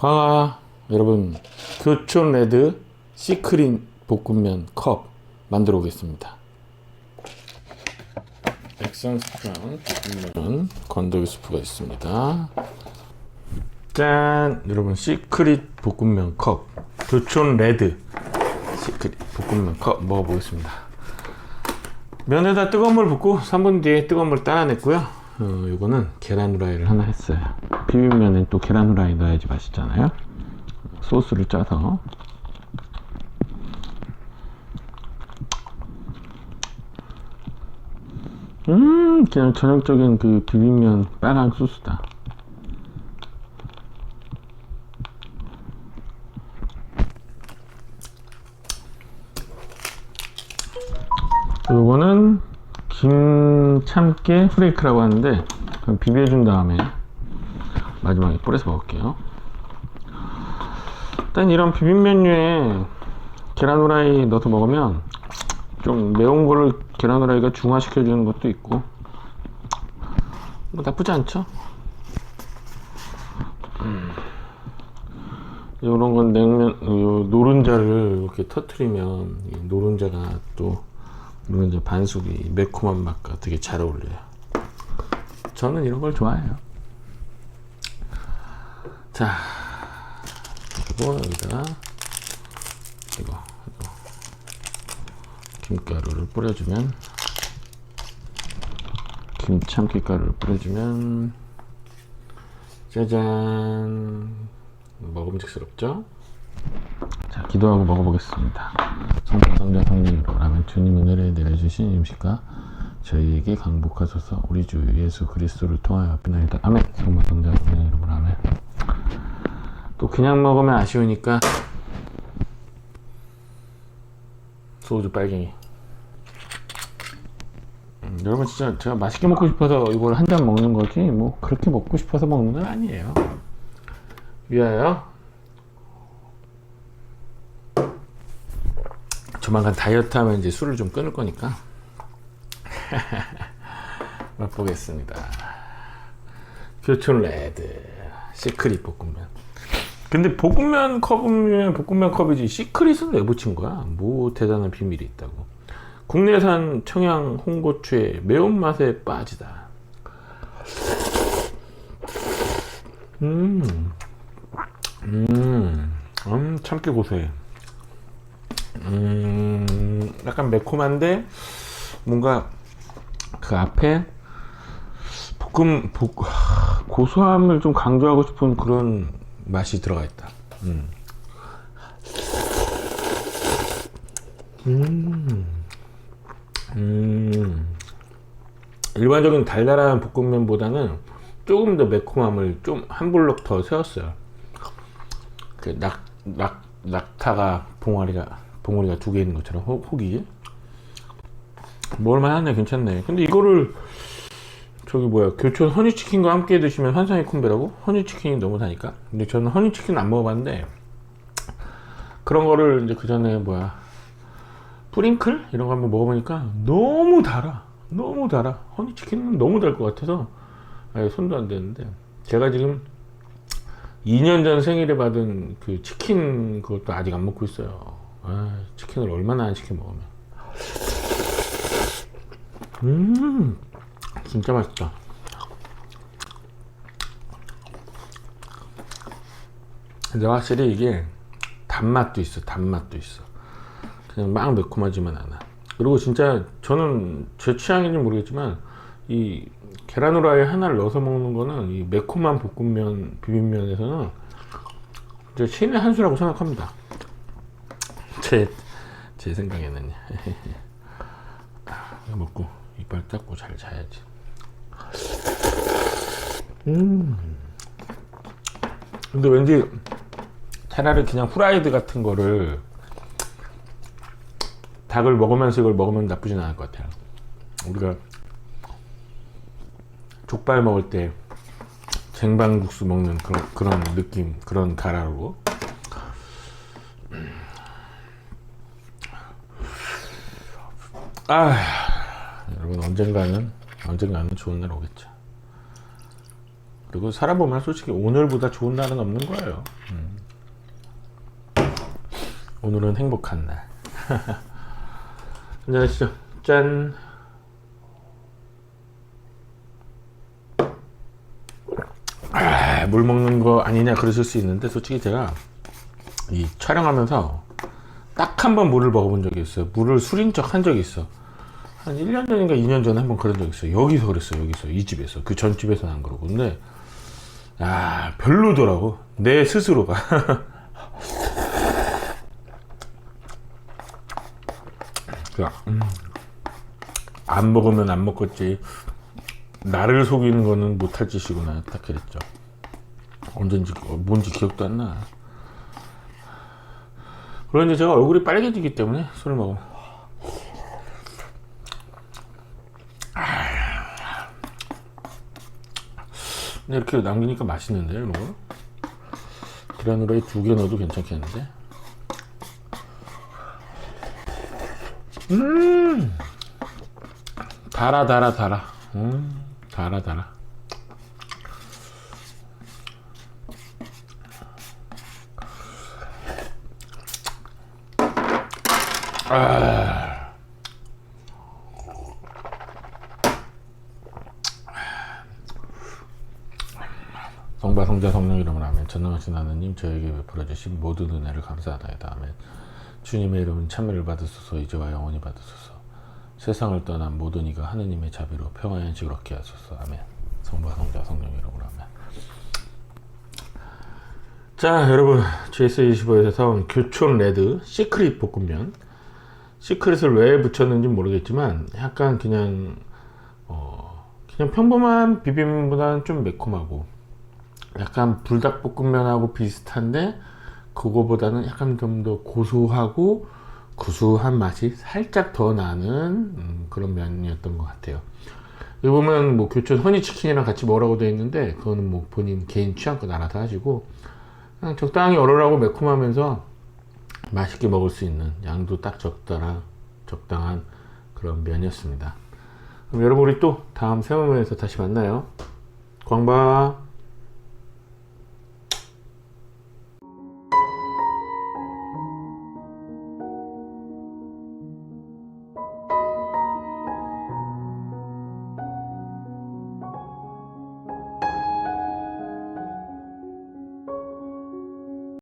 광아 여러분 교촌 레드 시크린 볶음면 컵 만들어 보겠습니다. 액상 스프랑 볶음면 건더기 스프가 있습니다. 짠! 여러분 시크릿 볶음면 컵 교촌 레드 시크릿 볶음면 컵 먹어보겠습니다. 면에다 뜨거운 물 붓고 3분 뒤에 뜨거운 물 따라냈고요. 어, 이거는 계란 후라이를 하나 했어요. 비빔면엔 또 계란 후라이 넣어야지 맛있잖아요. 소스를 짜서 음 그냥 전형적인 그 비빔면 빨간 소스다. 요거는 김참깨 프레이크라고 하는데 비벼준 다음에 마지막에 뿌려서 먹을게요. 일단 이런 비빔면류에 계란 후라이 넣어서 먹으면 좀 매운 거를 계란 후라이가 중화시켜 주는 것도 있고 뭐 나쁘지 않죠? 음. 이런 건 냉면 요 노른자를 이렇게 터트리면 이 노른자가 또 노른자 반숙이 매콤한 맛과 되게 잘 어울려요. 저는 이런 걸 좋아해요. 자, 그리고 여기다가 이거, 이거 김가루를 뿌려주면 김참깨가루를 뿌려주면 짜잔 먹음직스럽죠? 자 기도하고 먹어보겠습니다. 성령 성자 성령으로 라면 주님 은혜를 내려주신 음식과 저희에게 강복하소서. 우리 주 예수 그리스도를 통하여 비나이다. 아멘. 성령 성자 성령으로 라면 또 그냥 먹으면 아쉬우니까 소주 빨갱이. 음, 여러분 진짜 제가 맛있게 먹고 싶어서 이걸 한 잔 먹는 거지 뭐 그렇게 먹고 싶어서 먹는 건 아니에요. 위하여 조만간 다이어트 하면 이제 술을 좀 끊을 거니까. 맛보겠습니다. 교촌 레드 시크릿 볶음면. 근데 볶음면 컵이면 볶음면 컵이지 시크릿은 왜 붙인 거야? 뭐 대단한 비밀이 있다고. 국내산 청양 홍고추의 매운맛에 빠지다. 음, 음, 음 참깨 고소해 음, 약간 매콤한데 뭔가 그 앞에 볶음 볶 고소함을 좀 강조하고 싶은 그런 맛이 들어가 있다. 음. 음. 음. 일반적인 달달한 볶음면보다는 조금 더 매콤함을 좀 한 블록 더 세웠어요. 그 낙, 낙, 낙타가 봉아리가 봉우리가 두 개 있는 것처럼 호, 혹이? 먹을만 하네 괜찮네. 근데 이거를 저기 뭐야 교촌 허니치킨과 함께 드시면 환상의 콤비라고? 허니치킨이 너무 다니까? 근데 저는 허니치킨 안 먹어봤는데 그런 거를 이제 그 전에 뭐야 뿌링클? 이런 거 한번 먹어보니까 너무 달아. 너무 달아. 허니치킨은 너무 달 것 같아서 아예 손도 안 대는데. 제가 지금 2년 전 생일에 받은 그 치킨 그것도 아직 안 먹고 있어요 아, 치킨을 얼마나 안 시켜 먹으면. 음, 진짜 맛있다. 근데 확실히 이게 단맛도 있어, 단맛도 있어. 그냥 막 매콤하지만 않아. 그리고 진짜 저는 제 취향인지 모르겠지만 이 계란 후라이 하나를 넣어서 먹는 거는 이 매콤한 볶음면 비빔면에서는 이제 신의 한 수라고 생각합니다. 제, 제 생각에는. 먹고 이빨 닦고 잘 자야지. 음. 근데 왠지 차라리 그냥 후라이드 같은 거를 닭을 먹으면서 이걸 먹으면 나쁘진 않을 것 같아요. 우리가 족발 먹을 때 쟁반국수 먹는 그런, 그런 느낌 그런 가라로 아, 여러분 언젠가는 언젠가는 좋은 날 오겠죠. 그리고 살아보면 솔직히 오늘보다 좋은 날은 없는 거예요. 음. 오늘은 행복한 날. 안녕하시죠. 짠. 아, 물 먹는 거 아니냐 그러실 수 있는데 솔직히 제가 이 촬영하면서 딱 한 번 물을 먹어본 적이 있어요. 물을 술인 척 한 적이 있어. 한 1년 전인가 2년 전에 한 번 그런 적 있어요. 여기서 그랬어요. 여기서. 이 집에서. 그 전 집에서는 안 그러고. 근데, 아, 별로더라고. 내 스스로가. 음, 안 먹으면 안 먹겠지. 나를 속이는 거는 못할 짓이구나. 딱 그랬죠. 언젠지, 어, 뭔지 기억도 안 나. 그런데 제가 얼굴이 빨개지기 때문에 술을 먹으면. 이렇게 남기니까 맛있는데 이런 거? 계란 후라이 두 개 넣어도 괜찮겠는데? 음! 달아 달아 달아. 음 달아 달아. 아 성자 성령 이름으로 하면 전능하신 하나님 저에게 베풀어 주신 모든 은혜를 감사하다이다. 아멘. 주님의 이름은 참여를 받으소서 이제와 영원히 받으소서. 세상을 떠난 모든 이가 하느님의 자비로 평화의 안식을 얻게 하소서. 아멘. 성바 성자 성령 이름으로 하면 자 여러분 GS25에서 사온 교촌 레드 시크릿 볶음면. 시크릿을 왜 붙였는지 모르겠지만 약간 그냥 어 그냥 평범한 비빔면보다는 좀 매콤하고 약간 불닭볶음면하고 비슷한데 그거보다는 약간 좀 더 고소하고 구수한 맛이 살짝 더 나는 음, 그런 면이었던 것 같아요. 여기 보면 뭐 교촌 허니치킨이랑 같이 먹으라고 되어 있는데 그거는 뭐 본인 개인 취향껏 알아서 하시고 그냥 적당히 얼얼하고 매콤하면서 맛있게 먹을 수 있는 양도 딱 적당한 적당한 그런 면이었습니다. 그럼 여러분 우리 또 다음 새우면에서 다시 만나요. 광바.